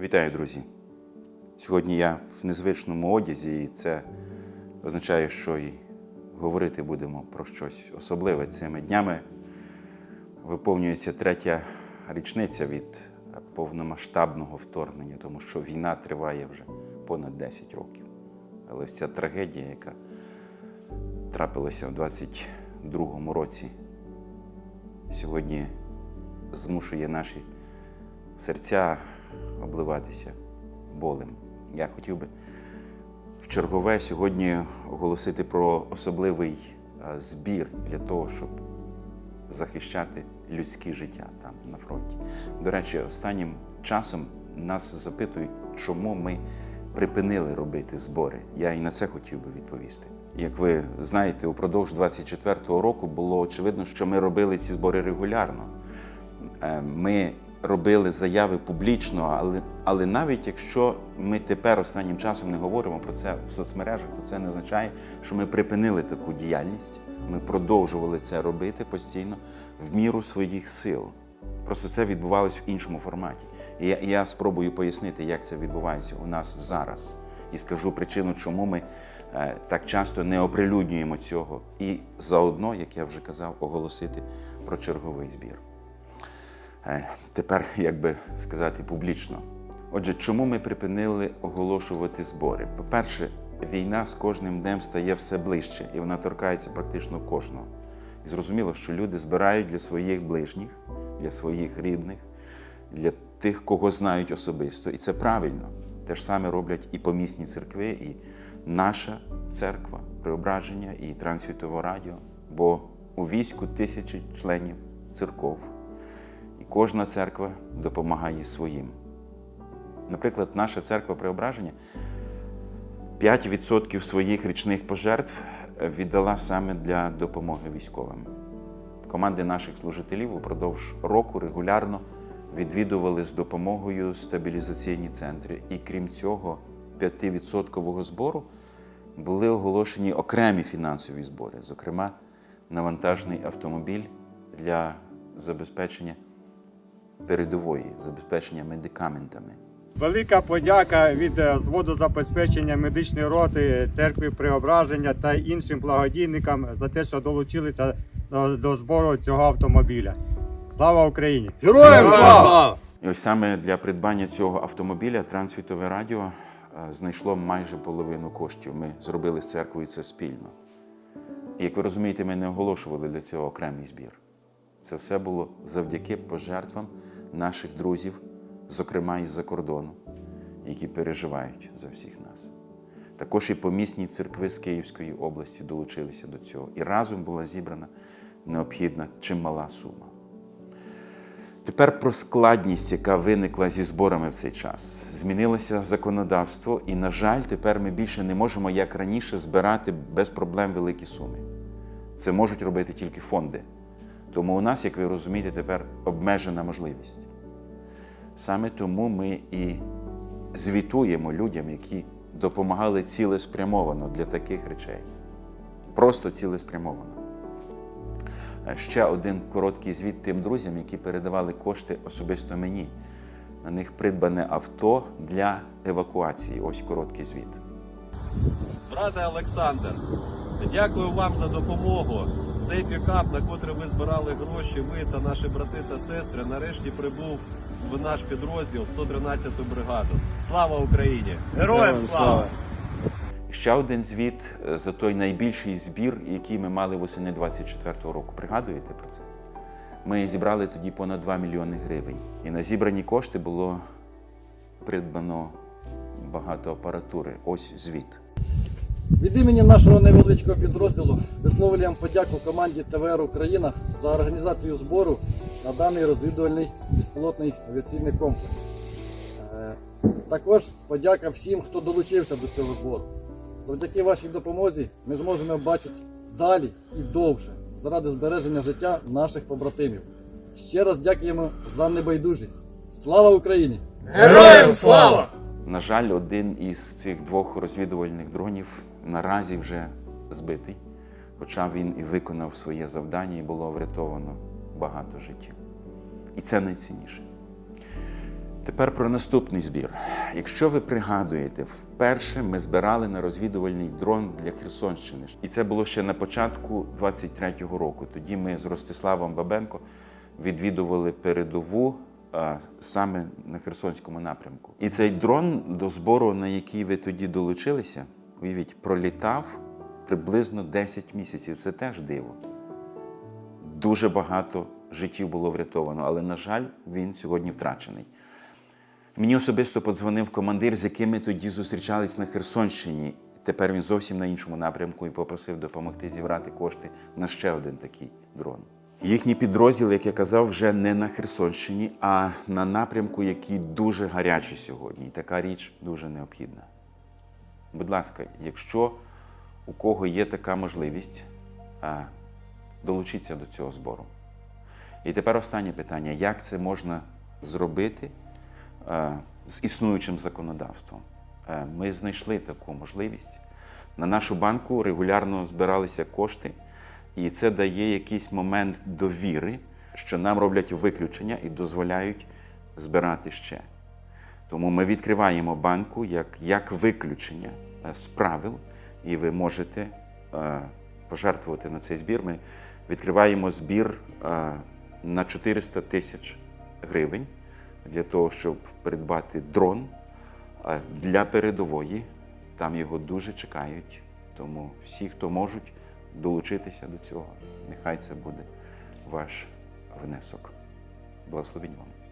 Вітаю, друзі! Сьогодні я в незвичному одязі, і це означає, що і говорити будемо про щось особливе. Цими днями виповнюється третя річниця від повномасштабного вторгнення, тому що війна триває вже понад 10 років. Але ось ця трагедія, яка трапилася в 22-му році, сьогодні змушує наші серця обливатися болем. Я хотів би в чергове сьогодні оголосити про особливий е, збір для того, щоб захищати людське життя там на фронті. До речі, останнім часом нас запитують, чому ми припинили робити збори. Я і на це хотів би відповісти. Як ви знаєте, упродовж 24-го року було очевидно, що ми робили ці збори регулярно. Е, Ми робили заяви публічно, але, але навіть якщо ми тепер останнім часом не говоримо про це в соцмережах, то це не означає, що ми припинили таку діяльність. Ми продовжували це робити постійно в міру своїх сил. Просто це відбувалося в іншому форматі. І я, я спробую пояснити, як це відбувається у нас зараз. І скажу причину, чому ми е, так часто не оприлюднюємо цього. І заодно, як я вже казав, оголосити про черговий збір. Е, Тепер, як би сказати, публічно. Отже, чому ми припинили оголошувати збори? По-перше, війна з кожним днем стає все ближче, і вона торкається практично кожного. І зрозуміло, що люди збирають для своїх ближніх, для своїх рідних, для тих, кого знають особисто. І це правильно. Те ж саме роблять і помісні церкви, і наша церква, преображення, і Трансвітове радіо. Бо у війську тисячі членів церков. Кожна церква допомагає своїм. Наприклад, наша церква Преображення 5% своїх річних пожертв віддала саме для допомоги військовим. Команди наших служителів упродовж року регулярно відвідували з допомогою стабілізаційні центри. І крім цього, 5% збору були оголошені окремі фінансові збори, зокрема, навантажний автомобіль для забезпечення передової, забезпечення медикаментами. Велика подяка від е, зводу забезпечення медичної роти церкви Преображення та іншим благодійникам за те, що долучилися до, до збору цього автомобіля. Слава Україні! Героям слава! І ось саме для придбання цього автомобіля Трансвітове радіо е, знайшло майже половину коштів. Ми зробили з церквою це спільно. І як ви розумієте, ми не оголошували для цього окремий збір. Це все було завдяки пожертвам наших друзів, зокрема із-за кордону, які переживають за всіх нас. Також і помісні церкви з Київської області долучилися до цього. І разом була зібрана необхідна чимала сума. Тепер про складність, яка виникла зі зборами в цей час. Змінилося законодавство, і, на жаль, тепер ми більше не можемо, як раніше, збирати без проблем великі суми. Це можуть робити тільки фонди. Тому у нас, як ви розумієте, тепер обмежена можливість. Саме тому ми і звітуємо людям, які допомагали цілеспрямовано для таких речей. Просто цілеспрямовано. Ще один короткий звіт тим друзям, які передавали кошти особисто мені. На них придбане авто для евакуації. Ось короткий звіт. Брате Олександр, дякую вам за допомогу. Цей пікап, на котрий ви збирали гроші, ви та наші брати та сестри, нарешті прибув в наш підрозділ 113-ту бригаду. Слава Україні! Героям слава! Ще один звіт за той найбільший збір, який ми мали восени 24-го року. Пригадуєте про це? Ми зібрали тоді понад 2 мільйони гривень. І на зібрані кошти було придбано багато апаратури. Ось звіт. Від імені нашого невеличкого підрозділу висловлюємо подяку команді ТВР Україна за організацію збору на даний розвідувальний безпілотний авіаційний комплекс. Е, Також подяка всім, хто долучився до цього збору. Завдяки вашій допомозі ми зможемо бачити далі і довше заради збереження життя наших побратимів. Ще раз дякуємо за небайдужість. Слава Україні! Героям слава! На жаль, один із цих двох розвідувальних дронів наразі вже збитий, хоча він і виконав своє завдання і було врятовано багато життів. І це найцінніше. Тепер про наступний збір. Якщо ви пригадуєте, вперше ми збирали на розвідувальний дрон для Херсонщини. І це було ще на початку 23-го року. Тоді ми з Ростиславом Бабенко відвідували передову а, саме на Херсонському напрямку. І цей дрон до збору, на який ви тоді долучилися, уявіть, пролітав приблизно 10 місяців. Це теж диво. Дуже багато життів було врятовано, але, на жаль, він сьогодні втрачений. Мені особисто подзвонив командир, з яким ми тоді зустрічались на Херсонщині. Тепер він зовсім на іншому напрямку і попросив допомогти зібрати кошти на ще один такий дрон. Їхній підрозділ, як я казав, вже не на Херсонщині, а на напрямку, який дуже гарячий сьогодні. І така річ дуже необхідна. Будь ласка, якщо у кого є така можливість, долучіться до цього збору. І тепер останнє питання: як це можна зробити з існуючим законодавством? Ми знайшли таку можливість. На нашу банку регулярно збиралися кошти, і це дає якийсь момент довіри, що нам роблять виключення і дозволяють збирати ще. Тому ми відкриваємо банку як, як виключення з правил, і ви можете е, пожертвувати на цей збір. Ми відкриваємо збір е, на 400 тисяч гривень для того, щоб придбати дрон е, для передової. Там його дуже чекають. Тому всі, хто можуть долучитися до цього, нехай це буде ваш внесок. Благословінь вам.